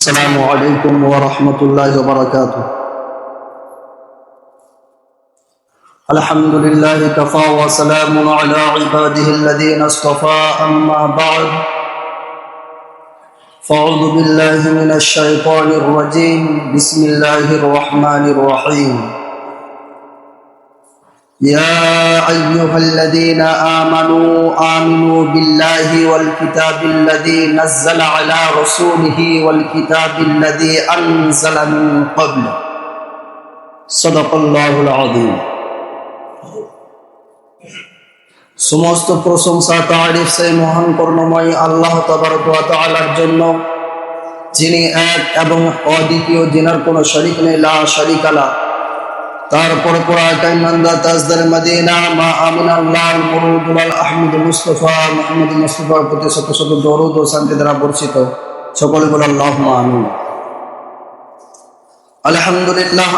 السلام عليكم ورحمة الله وبركاته. الحمد لله كفى وسلام على عباده الذين اصطفى أما بعد. فأعوذ بالله من الشيطان الرجيم. بسم الله الرحمن الرحيم. يا أيها الذين آمنوا آمنوا بالله والكتاب الذي نزل على رسوله والكتاب الذي أنزل من قبل صدق الله العظيم সমস্ত প্রশংসা তারিফ সেই মহান করুণময় আল্লাহ তালার জন্য যিনি এক এবং অদ্বিতীয় যিনার কোনো শরিক নেই লা শরিক আলা তারপরে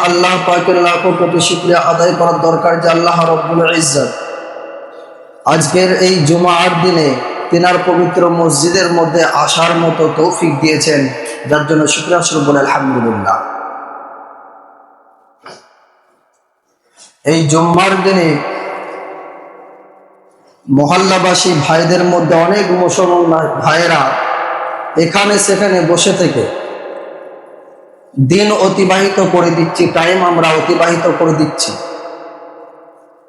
আল্লাহ প্রতি শুক্রিয়া আদায় করার দরকার যে আল্লাহ রব্বুল ইজ্জত। আজকের এই জুমার দিনে তিনার পবিত্র মসজিদের মধ্যে আসার মতো তৌফিক দিয়েছেন, যার জন্য শুক্রিয়া বলে আলহামদুলিল্লাহ। এই জুম্মার দিনে মহল্লাবাসী ভাইদের মধ্যে অনেক মুসলমান ভাইয়েরা এখানে সেখানে বসে থেকে দিন অতিবাহিত করে দিচ্ছি টাইম আমরা অতিবাহিত করে দিচ্ছি।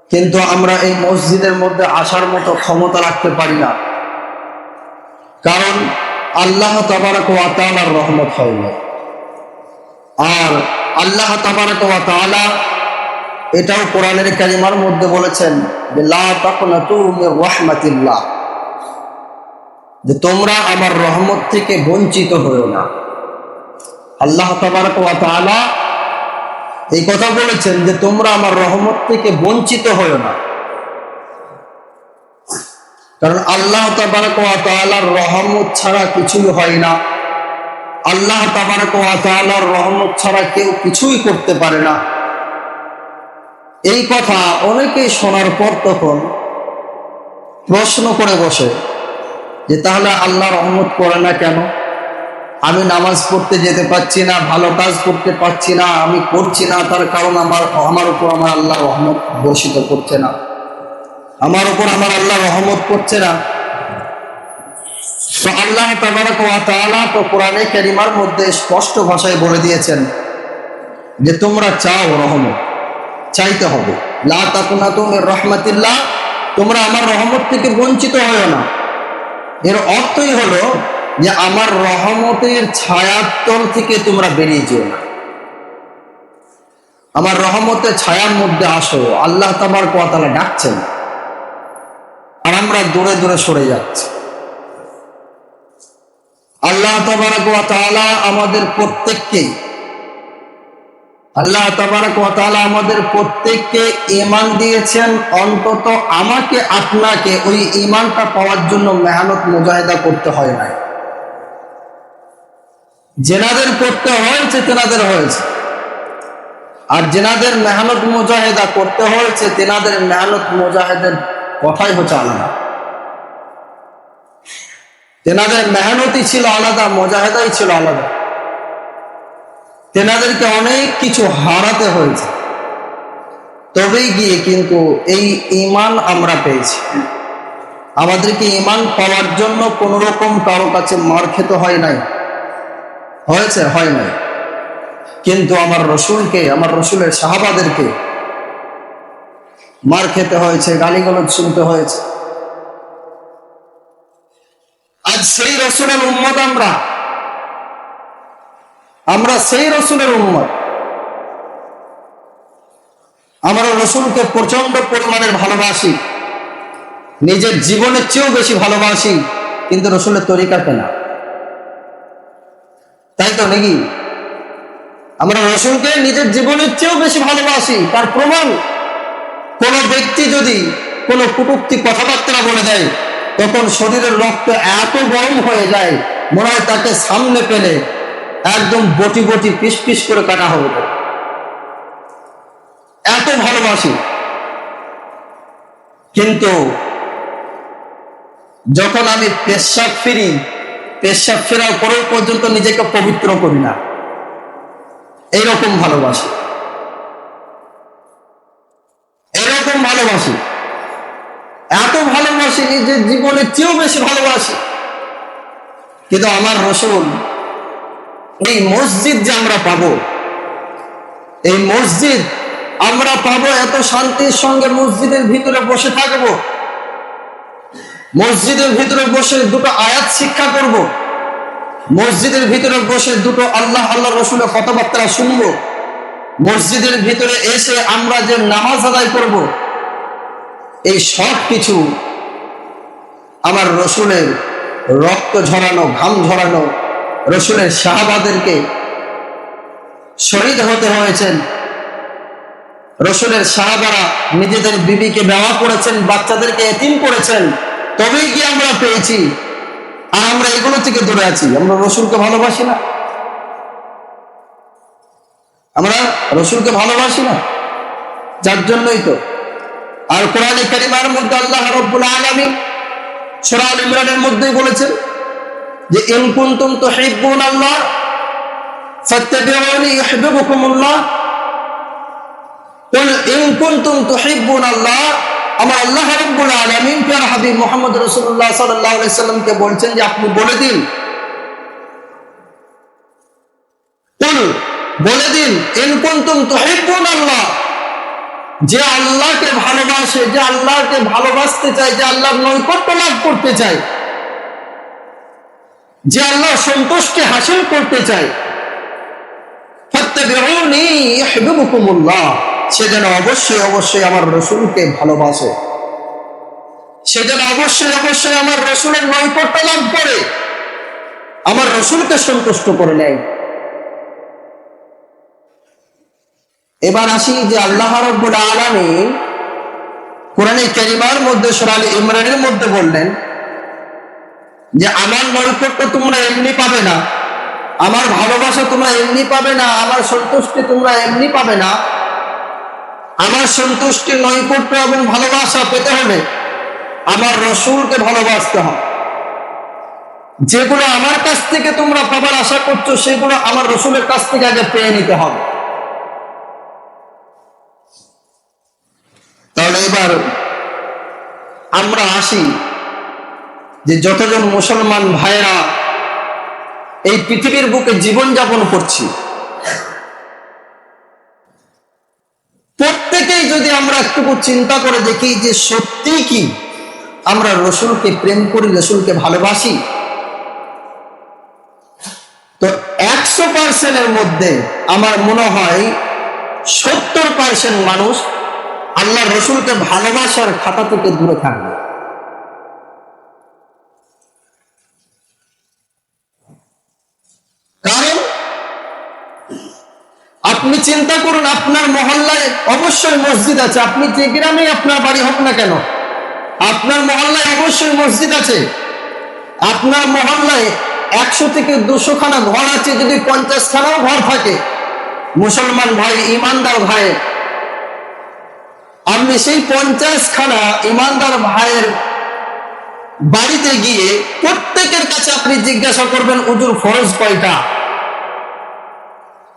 কিন্তু আমরা এই মসজিদের মধ্যে আসার মতো ক্ষমতা রাখতে পারি না। কারণ আল্লাহ তাবারক ওয়া তাআলার রহমত হয় আর আল্লাহ তাবারক ওয়া তাআলা এটাও কোরআনের কালিমার মধ্যে বলেছেন যে তোমরা আমার রহমত থেকে বঞ্চিত হয়েও না। আল্লাহ এই কথা বলেছেন যে, তোমরা আমার রহমত থেকে বঞ্চিত হয়েও না। কারণ আল্লাহ তাআলার রহমত ছাড়া কিছুই হয় না। আল্লাহ তাআলার রহমত ছাড়া কেউ কিছুই করতে পারে না। এই কথা অনেকেই শোনার পর তখন প্রশ্ন করে বসে যে তাহলে আল্লাহ রহমত করে না কেন? আমি নামাজ পড়তে যেতে পারছি না, ভালো কাজ করতে পারছি না, আমি করছি না, তার কারণ আমার আমার উপর আমার আল্লাহ রহমত বর্ষিত করছে না। আমার উপর আমার আল্লাহ রহমত করছে না। আল্লাহ তো কোরআনে কারিমার মধ্যে স্পষ্ট ভাষায় বলে দিয়েছেন যে তোমরা চাও রহমত। চাইতে হবে। তুমির রহমাতিল্লাহ, তোমরা আমার রহমত থেকে বঞ্চিত হয় না। এর অর্থই হলো যে আমার রহমতের ছায়াতল থেকে তোমরা বেরিয়ে যেও না। আমার রহমতের ছায়ার মধ্যে আসো, আল্লাহ তাবার কোয়াতালা ডাকছেন। আর আমরা দূরে দূরে সরে যাচ্ছি। আল্লাহ তাবারক ওয়া তাআলা আমাদের প্রত্যেককেই আল্লাহ তাবারক ওয়া তাআলা আমাদের প্রত্যেককে ইমান দিয়েছেন, অন্তত আমাকে, আপনাকে ওই ইমানটা পাওয়ার জন্য মেহনত মুজাহিদা করতে হয় নাই। জেনাদের করতে হয়েছে, তেনাদের হয়েছে। আর জেনাদের মেহনত মুজাহিদা করতে হয়েছে, তেনাদের মেহনত মুজাহিদের কথাই হচ্ছে আলাদা। তেনাদের মেহনতই ছিল আলাদা, মুজাহিদাই ছিল আলাদা। তেনাদেরকে অনেক কিছু হারাতে হয়েছে। তবেই গিয়ে কিন্তু এই ইমান আমরা পেয়েছি। আমাদেরকে ইমান পাওয়ার জন্য কোন রকম কারও কাছে মার খেতে হয় নাই। হয়েছে, হয় নাই। কিন্তু আমার রসুলকে, আমার রসুলের সাহাবাদেরকে মার খেতে হয়েছে, গালিগালাজ শুনতে হয়েছে। আজ সেই রসুলের উম্মত আমরা আমরা সেই রসুলের উন্মত আমরা রসুলকে প্রচণ্ড পরিমাণের ভালোবাসি। নিজের জীবনের চেয়েও বেশি ভালোবাসি, কিন্তু রসুলের তরিকাকে না। তাই তো নাকি? আমরা রসুলকে নিজের জীবনের চেয়েও বেশি ভালোবাসি, তার প্রমাণ কোন ব্যক্তি যদি কোনো কুটুক্তি কথাবার্তা বলে দেয়, তখন শরীরের রক্ত এত গরম হয়ে যায়, মনে হয় তাকে সামনে পেলে একদম বটি বটি, পিস পিস করে কাটা হবে এত ভালোবাসি। কিন্তু যখন আমি পেশাব ফিরি, পেশাব ফেরার পরেও পর্যন্ত নিজেকে পবিত্র করি না। এইরকম ভালোবাসি। এরকম ভালোবাসি। এত ভালোবাসি যে জীবনের চেয়েও বেশি ভালোবাসি। কিন্তু আমার রসুল এই মসজিদ যে আমরা পাবো, এই মসজিদ আমরা পাবো, এত শান্তির সঙ্গে মসজিদের ভিতরে বসে থাকব। মসজিদের ভিতরে বসে দুটো আয়াত শিক্ষা করব। মসজিদের ভিতরে বসে দুটো আল্লাহ আল্লাহ রসুলের কথাবার্তা শুনব। মসজিদের ভিতরে এসে আমরা যে নামাজ আদায় করব, এই সব কিছু আমার রসুলের রক্ত ঝরানো, ঘাম ঝরানো রসুলের শাহবাদেরকে শহীদ হতে হয়েছেন। রসুলের সাহাবারা নিজেদের বিবিকে ব্যবহার করেছেন, বাচ্চাদেরকে এতিম করেছেন। তবেই কি আমরা পেয়েছি? আর আমরা এগুলো থেকে দূরে আছি। আমরা রসুলকে ভালোবাসি না। আমরা রসুলকে ভালোবাসি না। যার জন্যই তো। আর কোরআনে কারিমার মধ্যে আল্লাহ রব্বুল আলামিন সূরা আল ইমরানের মধ্যেই বলেছেন যে ইন কুনতুম তুহিব্বুন আল্লাহ, ফাত্তাবিউনি বলছেন যে আপনি বলে দিন। বলে দিন আল্লাহ। যে আল্লাহকে ভালোবাসে, যে আল্লাহকে ভালোবাসতে চায়, যে আল্লাহর নৈকট্য লাভ করতে চায়। যে আল্লাহ সন্তুষ্টি হাসিল করতে চায়। সে যেন অবশ্যই অবশ্যই আমার রসুলকে ভালোবাসে। সে যেন অবশ্যই অবশ্যই আমার রসুলের নৈকট্য লাভ করে। আমার রসুলকে সন্তুষ্ট করে নেয়। এবার আসি যে আল্লাহ রব্বুল আলমী কোরআনে কারিমার মধ্যে সরাল ইমরানের মধ্যে বললেন যে আমার নৈকট্য তোমরা এমনি পাবে না, আমার ভালোবাসা তোমরা এমনি পাবে না, আমার সন্তুষ্টি তোমরা এমনি পাবে না, আমার সন্তুষ্টি নৈকট্য এবং ভালোবাসা পেতে হলে আমার রসুলকে ভালোবাসতে হবে। যেগুলো আমার কাছ থেকে তোমরা পাবার আশা করছ, সেগুলো আমার রসুলের কাছ থেকে আগে পেয়ে নিতে হবে। তাহলে এবার আমরা আসি যে যতজন মুসলমান ভাইরা এই পৃথিবীর বুকে জীবন যাপন করছি, প্রত্যেকেই যদি আমরা একটু চিন্তা করে দেখি যে সত্যি কি আমরা রসুলকে প্রেম করি, রসুলকে ভালোবাসি, তো একশো পার্সেন্টের মধ্যে আমার মনে হয় সত্তর পার্সেন্ট মানুষ আল্লাহ রসুলকে ভালোবাসার খাতা থেকে দূরে থাকবে। কারণ, আপনি চিন্তা করুন, আপনার মহল্লায় অবশ্যই মসজিদ আছে। আপনি যে গ্রামে আপনার বাড়ি হোক না কেন, আপনার মহল্লায় অবশ্যই মসজিদ আছে। আপনার মহল্লায় একশো থেকে দুশো খানা ঘর আছে, যদি পঞ্চাশ খানাও ঘর থাকে। মুসলমান ভাই, ইমানদার ভাই, আপনি সেই পঞ্চাশ খানা ইমানদার ভাইয়ের বাড়িতে গিয়ে প্রত্যেকের কাছে আপনি জিজ্ঞাসা করবেন উজুর ফরজ কয়টা?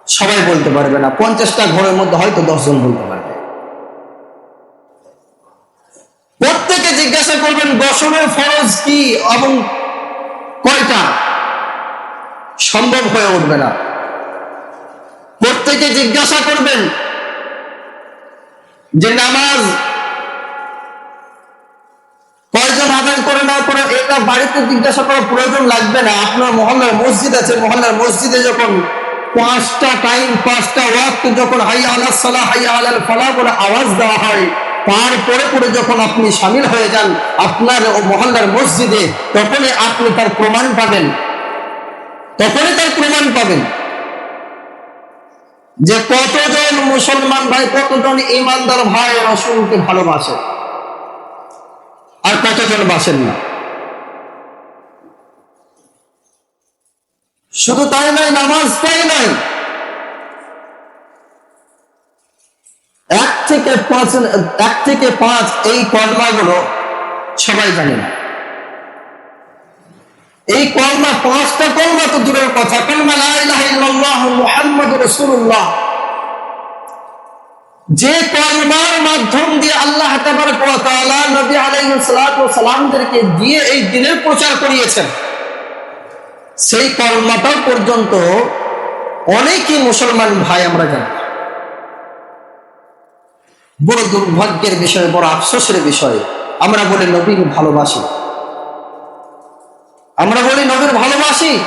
সবাই বলতে পারবে না। পঞ্চাশটা ঘরের মধ্যে হয়তো দশজন বলতে পারবে। প্রত্যেকে জিজ্ঞাসা করবেন, দশমের ফরজ কি এবং কয়টা? সম্ভব হয়ে উঠবে না। প্রত্যেকে জিজ্ঞাসা করবেন যে, নামাজ কয়জন আদায় করে নেওয়ার পরে এটা বাড়িতে জিজ্ঞাসা করার প্রয়োজন লাগবে না। আপনার মহল্লার মসজিদ আছে, মহল্লার মসজিদে যখন পাঁচটা টাইম পাঁচটা ওয়াক্ত যখন হাইয়া আল্লাহ সালাহ, হাইয়া আল্লাহ ফালা বলে আওয়াজ দেওয়া হয়, তারপরে পরে যখন আপনি সামিল হয়ে যান আপনার মহল্লার মসজিদে, তখনই আপনি তার প্রমাণ পাবেন। তখনই তার প্রমাণ পাবেন। যে কতজন মুসলমান ভাই, কতজন ইমানদার ভাই, রসুলকে ভালোবাসে। আর কতজন বাসেন না? শুধু তাই নয়, নামাজ তাই নাই এক থেকে পাঁচ, এক থেকে পাঁচ এই কর্মাগুলো সবাই জানে না এই কলমা পাঁচটা কলমা তো দূরের কথা। কলমা লা ইলাহা ইল্লাল্লাহ মুহাম্মাদুর রাসূলুল্লাহ। যে কলমার মাধ্যম দিয়ে আল্লাহ নবী সালামদেরকে দিয়ে এই দিনের প্রচার করিয়েছেন। সেই কলমাটা পর্যন্ত অনেকই মুসলমান ভাই আমরা জানি। বড় দুর্ভাগ্যের বিষয়, বড় আফসোসের বিষয়, আমরা বলি নবীর ভালোবাসি। আমরা বলি নবীর ভালোবাসি।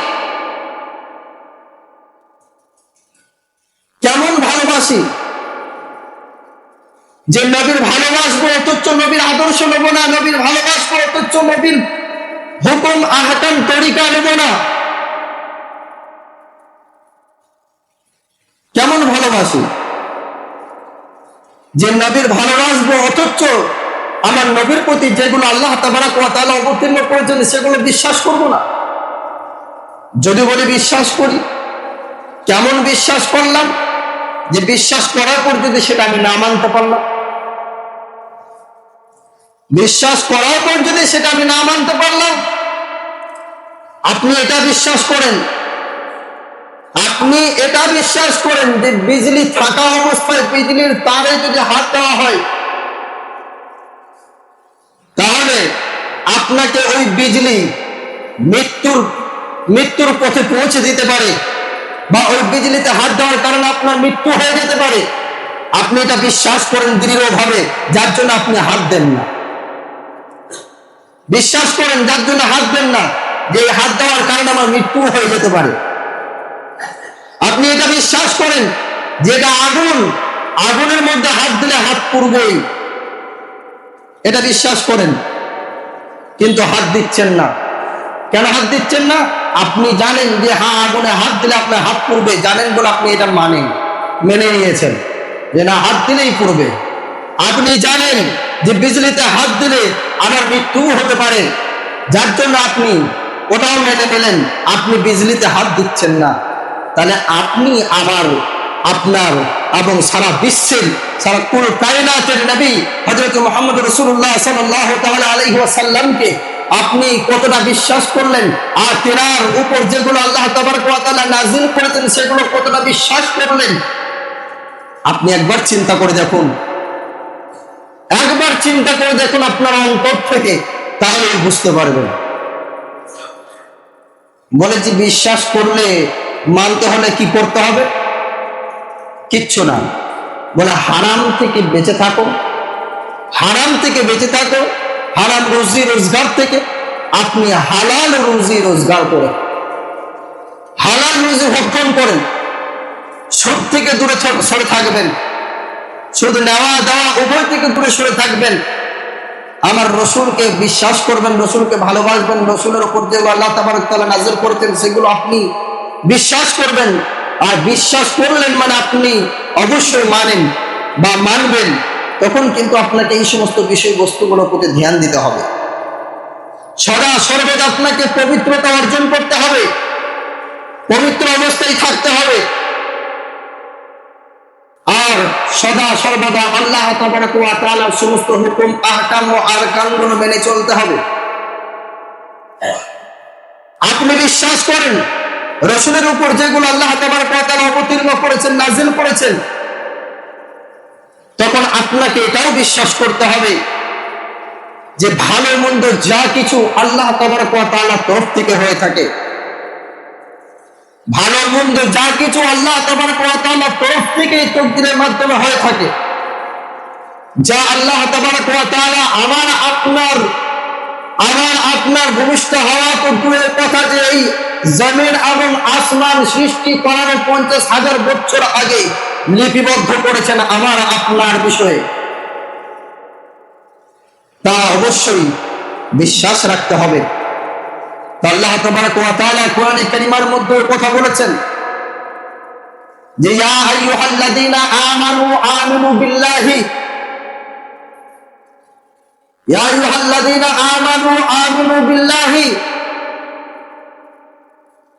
কেমন ভালোবাসি? যে নবীর ভালোবাসবো, অথচ নবীর আদর্শ নেব না, নবীর ভালোবাসবো, অথচ নবীর হুকুম আহকাম তরিকা নেব না। কেমন ভালোবাসি? যে নবীর ভালোবাসবো, অথচ আমার নবীর প্রতি যেগুলো আল্লাহ তাবারাক ওয়া তাআলা অবতীর্ণ করেছেন, সেগুলো বিশ্বাস করব না। যদি বলি বিশ্বাস করি, কেমন বিশ্বাস করলাম? যে বিশ্বাস করার পর যদি সেটা আমি না মানতে পারলাম বিশ্বাস করার পর যদি সেটা আমি না মানতে পারলাম, আপনি এটা বিশ্বাস করেন। আপনি এটা বিশ্বাস করেন যে বিজলি থাকা অবস্থায় বিজলির তারে যদি হাত দেওয়া হয়, তাহলে আপনাকে ওই বিজলি মৃত্যুর মৃত্যুর পথে পৌঁছে দিতে পারে বা ওই বিজলিতে হাত দেওয়ার কারণে আপনার মৃত্যু হয়ে যেতে পারে। আপনি এটা বিশ্বাস করেন দৃঢ়ভাবে, যার জন্য আপনি হাত দেন না। বিশ্বাস করেন, যার জন্য হাত দেন না, যে হাত দেওয়ার কারণে আমার মৃত্যু হয়ে যেতে পারে। আপনি এটা বিশ্বাস করেন, যে এটা আগুন, আগুনের মধ্যে হাত দিলে হাত পুড়বেই। এটা বিশ্বাস করেন। কিন্তু হাত দিচ্ছেন না। কেন হাত দিচ্ছেন না? আপনি জানেন যে হ্যাঁ আগুনে হাত দিলে আপনার হাত পুড়বে, জানেন বলে আপনি এটা মানেন, মেনে নিয়েছেন। যে না, হাত দিলেই পুড়বে। আপনি জানেন যে বিজলিতে হাত দিলে আমার মৃত্যু হতে পারে। যার জন্য আপনি ওটাও মেনে নিলেন, আপনি বিজলিতে হাত দিচ্ছেন না। তাহলে আপনি আবার আপনার এবং সারা বিশ্বের, সারা কুল কায়নাতের নবী হযরত মুহাম্মদ রাসূলুল্লাহ সাল্লাহ ওয়াসাল্লামকে আপনি কতটা বিশ্বাস করলেন? আর তেনার উপর যেগুলো আল্লাহ তাবারক ওয়া তাআলা নাযিল করেছেন, সেগুলো কতটা বিশ্বাস করলেন? আপনি একবার চিন্তা করে দেখুন একবার চিন্তা করে দেখুন আপনার অন্তর থেকে তাহলে বুঝতে পারবেন। বলে যে বিশ্বাস করলে মানতে হলে কি করতে হবে? কিচ্ছু না। বলে, হারাম থেকে বেঁচে থাকো। হারাম থেকে বেঁচে থাকো। হারাম রুজি রোজগার থেকে আপনি হালাল রুজি রোজগার করেন। হালাল রুজি ভক্ষণ করেন। সব থেকে দূরে সরে থাকবেন। শুধু নেওয়া দেওয়া উভয় থেকে দূরে সরে থাকবেন। আমার রসুলকে বিশ্বাস করবেন, রসুলকে ভালোবাসবেন, রসুলের উপর যেগুলো আল্লাহ তাবার তালা নাজির করেছেন সেগুলো আপনি বিশ্বাস করবেন। আর বিশ্বাস করলেন মানে আপনি অবশ্যই মানেন বা মানবেন, তখন কিন্তু আপনাকে এই সমস্ত বিষয়বস্তুগুলোর প্রতি ধ্যান দিতে হবে। সদা সর্বদা আপনাকে পবিত্রতা অর্জন করতে হবে। পবিত্র অবস্থায় থাকতে হবে। আর সদা সর্বদা আল্লাহ সমস্ত হুকুম, আহকাম ও মেনে চলতে হবে। আপনি বিশ্বাস করেন, রসুলের উপর যেগুলো আল্লাহ অবতীর্ণ করেছেন, নাজিল করেছেন, তখন আপনাকে এটাও বিশ্বাস করতে হবে যে ভালো মন্দ যা কিছু আল্লাহ তাআলার তরফ থেকে হয়ে থাকে ভালো মন্দ যা কিছু আল্লাহ ওয়া তরফ থেকে তকদিরের মাধ্যমে হয়ে থাকে। যা আল্লাহ ওয়া আমার আপনার আমার আপনার ভূমিষ্ঠ হওয়া তো কথা যে এই জমিন এবং আসমান সৃষ্টি করার পঞ্চাশ হাজার বছর আগে লিপিবদ্ধ করেছেন আমার আপনার বিষয়ে। তা অবশ্যই বিশ্বাস রাখতে হবে। আল্লাহ তাবারাক ওয়া তাআলা কোরআনে কারিমার মধ্যে কথা বলেছেন যে, ইয়া আইয়ুহাল্লাযীনা আমানু আমিনু বিল্লাহি। ইয়া আইয়ুহাল্লাযীনা আমানু আমিনু বিল্লাহি।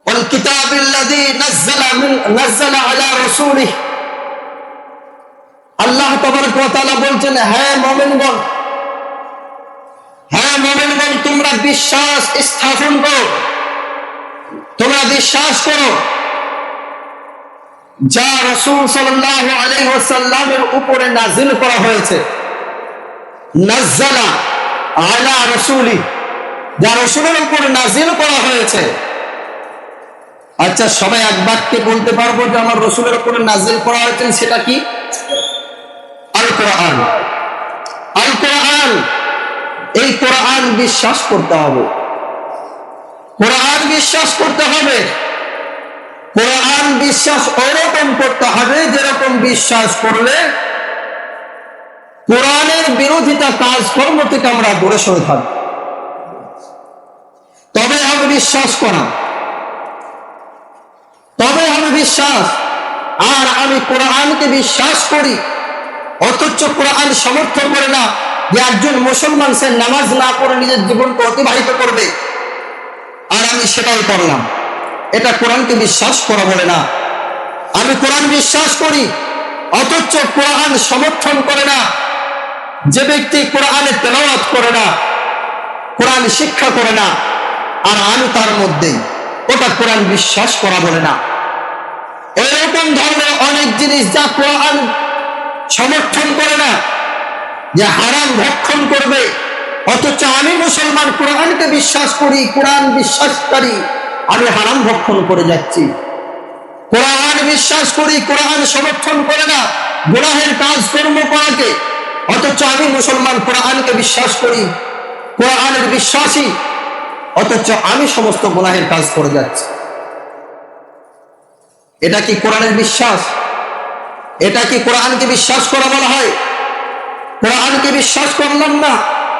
ওয়াল কিতাবিল্লাযী নাযালা নাযালা আলা রাসূলিহি। আল্লাহ তাবারাক ওয়া তাআলা বলছেন হ্যাঁ মোমেনগণ তোমরা বিশ্বাস স্থাপন করো। তোমরা বিশ্বাস করো। যা রসুল সাল্লাল্লাহু আলাইহি ওয়াসাল্লামের উপরে নাজিল করা হয়েছে। আলা রসুলি, যা রসুলের উপরে নাজিল করা হয়েছে। আচ্ছা সবাই এক বাক্যে বলতে পারব যে আমার রসুলের উপরে নাজিল করা হয়েছে সেটা কি? আল কোরআন আল কোরআন এই কোরআন বিশ্বাস করতে হবে। কোরআন বিশ্বাস করতে হবে। কোরআন বিশ্বাস ওরকম করতে হবে যেরকম বিশ্বাস করলে কোরআনের বিরোধিতা কাজকর্ম থেকে আমরা দূরে সরে থাকব। তবে হবে বিশ্বাস করা। তবে হবে বিশ্বাস। আর আমি কোরআনকে বিশ্বাস করি, অথচ কোরআন সমর্থন করে না। যে একজন মুসলমান সে নামাজ না করে নিজের জীবনকে অতিবাহিত করবে, আর আমি সেটাই করলাম। এটা কোরআনকে বিশ্বাস করা বলে না। আমি কোরআন বিশ্বাস করি, অথচ কোরআন সমর্থন করে না। যে ব্যক্তি কোরআনে তেলাওয়াত করে না, কোরআন শিক্ষা করে না, আর আমি তার মধ্যেই ওটা কোরআন বিশ্বাস করা বলে না। এরকম ধরনের অনেক জিনিস যা কোরআন সমর্থন করে না। যে হারাম ভক্ষণ করবে। অথচ আমি মুসলমান, কোরআনকে বিশ্বাস করি, কোরআন বিশ্বাসকারী। আমি হারাম ভক্ষণ করে যাচ্ছি। কোরআন বিশ্বাস করি, কোরআন সমর্থন করে না। গুনাহের কাজ, কর্ম করাকে। অথচ আমি মুসলমান, কোরআনকে বিশ্বাস করি। কোরআনের বিশ্বাসী। অথচ আমি সমস্ত গোলাহের কাজ করে যাচ্ছি। এটা কি কোরআনের বিশ্বাস? এটা কি কোরআনকে বিশ্বাস করা বলা হয়? কোরআনকে বিশ্বাস করলাম না।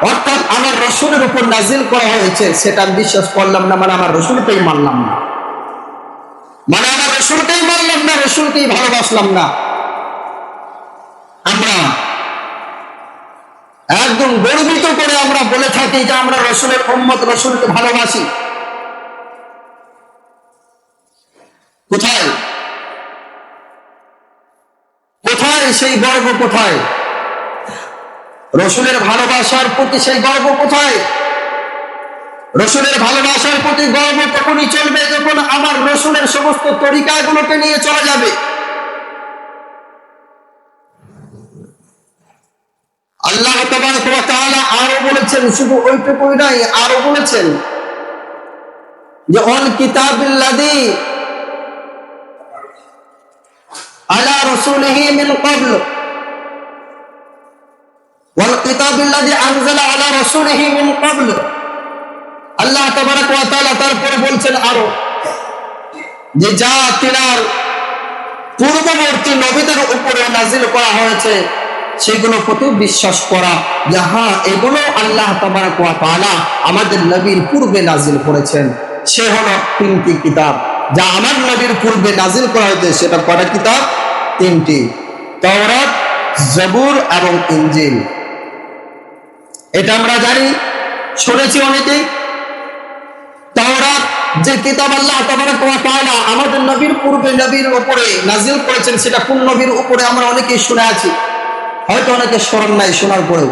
অর্থাৎ আমার রসুলের উপর নাজিল করা হয়েছে সেটা বিশ্বাস করলাম না মানে আমার রসুলকেই মানলাম না। মানে আমার রসুলকেই মানলাম না, রসুলকেই ভালোবাসলাম না। আমরা একদম গর্বিত করে আমরা বলে থাকি যে আমরা রসুলের উম্মত, রসুলকে ভালোবাসি। কোথায়? কোথায় সেই গর্ব কোথায়? রসুলের ভালোবাসার প্রতি সেই গর্ব কোথায়? রসুলের ভালোবাসার প্রতি গর্ব তখনই চলবে যখন আমার রসুলের সমস্ত তরিকাগুলোকে নিয়ে চলে যাবে। আল্লাহ আরও বলেছেন, শুধু ওইটুকুই নাই আরও বলেছেন যে অন কিতাবিল্লাযী আলা রাসূলিহি মিন ক্বাবল। রাসূলিহি মিন ক্বাবল। আল্লাহ তারপরে বলছেন আরও যে যা তিনার পূর্ববর্তী নবীদের উপরে নাজিল করা হয়েছে, সেগুলো প্রতি বিশ্বাস করা। যে হ্যাঁ এগুলো আল্লাহ তাবারক ওয়া আমাদের নবীর পূর্বে নাজিল করেছেন। সে হলো তিনটি কিতাব। যা আমার নবীর পূর্বে নাজিল করা হয়েছে, সেটা কটা কিতাব? তিনটি। তাওরাত, জবুর এবং ইনজিল। এটা আমরা জানি, শুনেছি অনেকেই তাওরাত, যে কিতাব আল্লাহ ওয়া তাআলা আমাদের নবীর পূর্বে নবীর উপরে নাজিল করেছেন, সেটা কোন নবীর উপরে আমরা অনেকেই শুনে আছি। হয়তো অনেকে স্মরণ নাই, শোনার পরেও।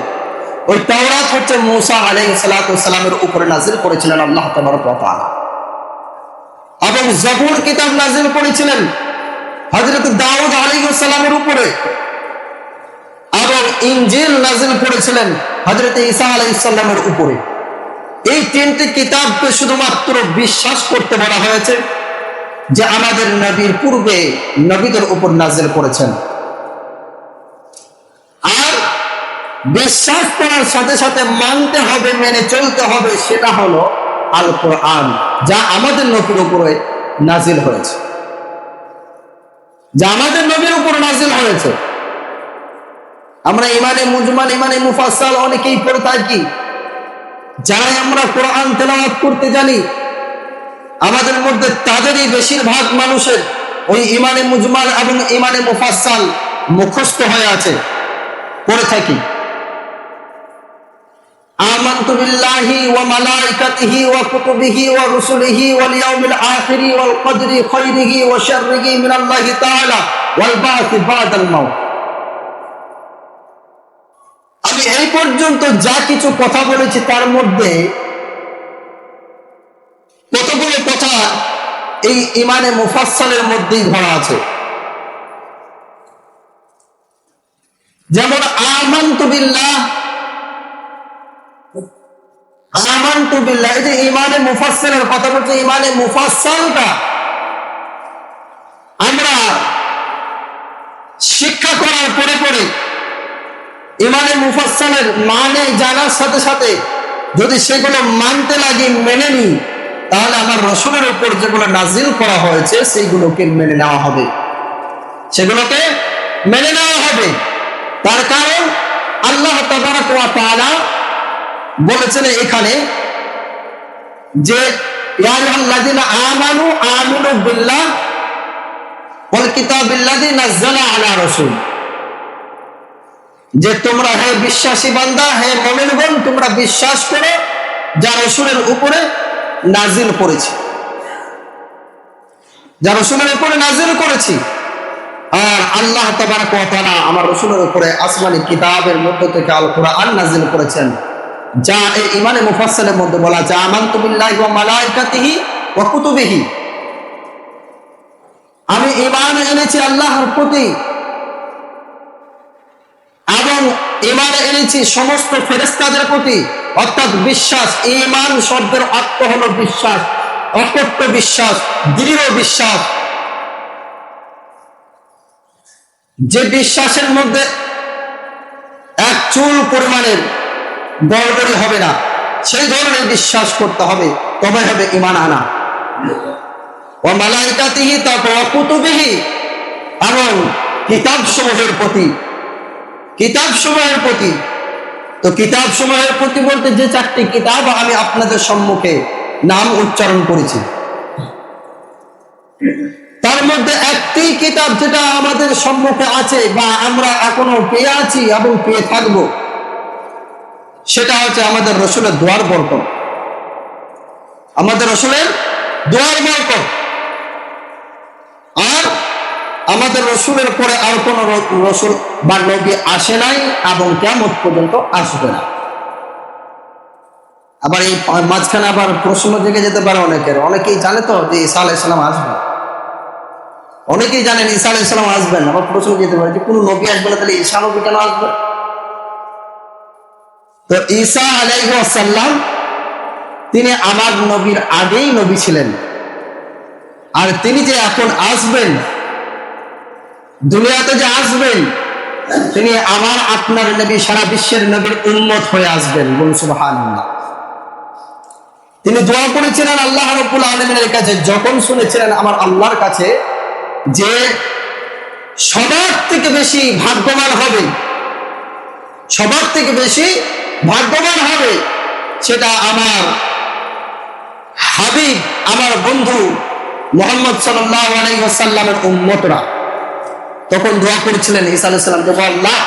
ওই তাওরাত হচ্ছে মুসা আলাইহিস সালামের উপরে নাজিল করেছিলেন আল্লাহ তাআলা। এবং জবুর কিতাব নাজিল করেছিলেন, হযরত দাউদ আলাইহিস সালামের উপরে এবং ইনজিল নাজিল করেছিলেন হযরত ঈসা আলাইহিস সালামের উপরে। এই তিনটি কিতাবকে শুধুমাত্র বিশ্বাস করতে বলা হয়েছে যে আমাদের নবীর পূর্বে নবীদের উপর নাজিল করেছেন। আর বিশ্বাস করার সাথে সাথে মানতে হবে, মেনে চলতে হবে সেটা হলো আল কোরআন যা আমাদের নবীর উপরে নাজিল হয়েছে। যা আমাদের নবীর উপর নাজিল হয়েছে। আমরা ইমানে মুজমান ইমানে মুফাসাল অনেকেই পড়ে থাকি যারাই আমরা কোরআন তেলাওয়াত করতে জানি আমাদের মধ্যে তাদেরই বেশিরভাগ মানুষের ওই ইমানে মুজমাল এবং ইমানে মুফাসাল মুখস্থ হয়ে আছে পড়ে থাকি آمنت بالله وملائكته وكتبه ورسله واليوم الآخر والقدر خيره وشره من الله تعالى والبعث بعد الموت এই পর্যন্ত যা কিছু কথা বলেছি তার মধ্যে কতগুলো কথা এই ইমানে মুফাসসালের মধ্যেই ধরা আছে। যেমন, আমান্তু বিল্লাহ আমান্তু বিল্লাহ, এই যে ইমানে মুফাসসালের কথা বলছে, ইমানে মুফাসসালটা আমরা শিক্ষা করার পরে পরে ইমানে মুফাসসালের মানে জানার সাথে সাথে যদি সেগুলো মানতে লাগি, মেনে নিই, তাহলে আমার রসুলের উপর যেগুলো নাজিল করা হয়েছে, সেইগুলোকে মেনে নেওয়া হবে। সেগুলোকে মেনে নেওয়া হবে। তার কারণ আল্লাহ তাবারাক বলেছেন এখানে যে আমানু, আমিনু বিল্লাহ ওয়াল কিতাবিল্লাযী নাযালা আলা রাসূল। যে তোমরা হে বিশ্বাসী বান্দা, হে মুমিনগণ, তোমরা বিশ্বাস করো যা রসুলের উপরে নাজিল করেছি। যা রসুলের উপরে নাজিল করেছি। আর আল্লাহ তাবারক ওয়া তাআলা আমার রসুলের উপরে আসমানি কিতাবের মধ্য থেকে আল কোরআন নাজিল করেছেন। যা এই ইমানে মুফাসসালের মধ্যে বলা যা মালাইকাতিহি ওয়া কুতুবিহি। আমি ইমান এনেছি আল্লাহর প্রতি। এবং ইমান এনেছি সমস্ত ফেরেস্তাদের প্রতি। অর্থাৎ বিশ্বাস ইমান শব্দের অর্থ হলো বিশ্বাস অকট্য বিশ্বাস, দৃঢ় বিশ্বাস। যে বিশ্বাসের মধ্যে এক চুল পরিমাণের গড়বড়ি হবে না, সেই ধরনের বিশ্বাস করতে হবে, তবে হবে ইমান আনা। ও মালাইকাতিহি তারপর এবং কিতাব সমূহের প্রতি কিতাব সময়ের প্রতি। তো কিতাব সময়ের প্রতি বলতে যে চারটি কিতাব আমি আপনাদের সম্মুখে নাম উচ্চারণ করেছি। তার মধ্যে একটি কিতাব যেটা আমাদের সম্মুখে আছে বা আমরা এখনও পেয়ে আছি এবং পেয়ে থাকব, সেটা হচ্ছে আমাদের রসুলের দোয়ার বরকত। আমাদের রসুলের দোয়ার বরকত। আর আমাদের রসুলের পরে আর কোন রসুল বা নবী আসে নাই এবং কেমন পর্যন্ত আসবে না। আবার এই মাঝখানে আবার প্রশ্ন জেগে যেতে পারে অনেকের। অনেকেই জানে তো যে ঈসা আলাইসালাম আসবে। অনেকেই জানেন ঈসা আলাইসালাম আসবেন আবার প্রশ্ন যেতে পারে যে কোন নবী আসবে না, তাহলে ঈসা নবী কেন আসবে? তো ঈসা আলাইসাল্লাম তিনি আমার নবীর আগেই নবী ছিলেন। আর তিনি যে এখন আসবেন দুনিয়াতে যে আসবেন, তিনি আমার আপনার নবী সারা বিশ্বের নবীর উন্মত হয়ে আসবেন বলুন তিনি দোয়া করেছিলেন আল্লাহ রব্বুল আলমিনের কাছে, যখন শুনেছিলেন আমার আল্লাহর কাছে যে সবার থেকে বেশি ভাগ্যবান হবে, সবার থেকে বেশি ভাগ্যবান হবে সেটা আমার হাবিব, আমার বন্ধু মোহাম্মদ সাল্লাহ আলাইসাল্লামের উম্মতরা। তখন দোয়া করেছিলেন ঈসা আলাইসাল্লাম যে আল্লাহ,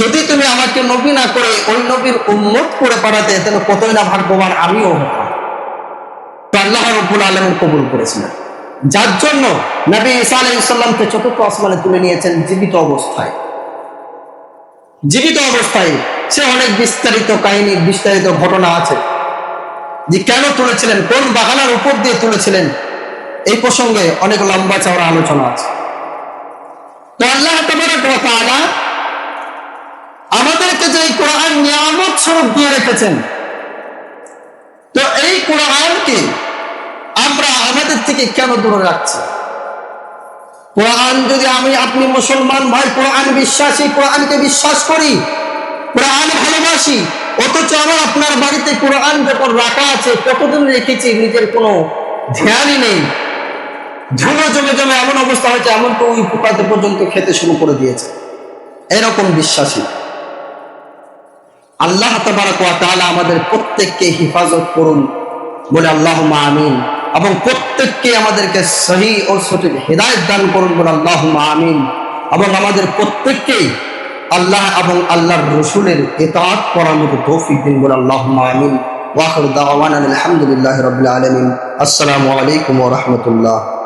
যদি তুমি আমাকে নবী না করে ওই নবীর উন্মত করে পাঠাতে, তাহলে কতই না ভাগ্যবান আমিও হতাম। তো আল্লাহ রব্বুল আলমের কবুল করেছিলেন। যার জন্য নবী ঈসা আলাইসাল্লামকে চতুর্থ আসমানে তুলে নিয়েছেন জীবিত অবস্থায়। জীবিত অবস্থায় সে অনেক বিস্তারিত কাহিনী, বিস্তারিত ঘটনা আছে যে কেন তুলেছিলেন, কোন বাগানার উপর দিয়ে তুলেছিলেন, এই প্রসঙ্গে অনেক লম্বা চওড়া আলোচনা আছে। তো আল্লাহ তাআলা আমাদেরকে যে কোরআন নিয়ামত স্বরূপ দিয়ে রেখেছেন, তো এই কোরআনকে আমরা আমাদের থেকে কেন দূরে রাখছি? কোরআন যদি আমি, আপনি মুসলমান ভাই, কোরআন বিশ্বাসী, কোরআনকে বিশ্বাস করি, কোরআন ভালোবাসি, অথচ আমার আপনার বাড়িতে কোরআন যখন রাখা আছে কতদিন রেখেছি, নিজের কোনো ধ্যানই নেই। ধুলো জমে জমে এমন অবস্থা হয়েছে, এমন তো ওই পোকাতে পর্যন্ত খেতে শুরু করে দিয়েছে। এরকম বিশ্বাসী। আল্লাহ তাআলা আমাদের প্রত্যেককে হিফাজত করুন। বলে আল্লাহ আমিন। এবং প্রত্যেককে আমাদেরকে সহি ও সঠিক হেদায়ত দান করুন বলে আল্লাহ আমিন। এবং আমাদের প্রত্যেককেই আল্লাহ এবং আল্লাহর রসুলের এতাত মতো তৌফিক দিন বলে আল্লাহ আমিন। ওয়াখর দাওয়ান আলহামদুলিল্লাহ রবিল আলমিন। আসসালামু আলাইকুম রহমতুল্লাহ।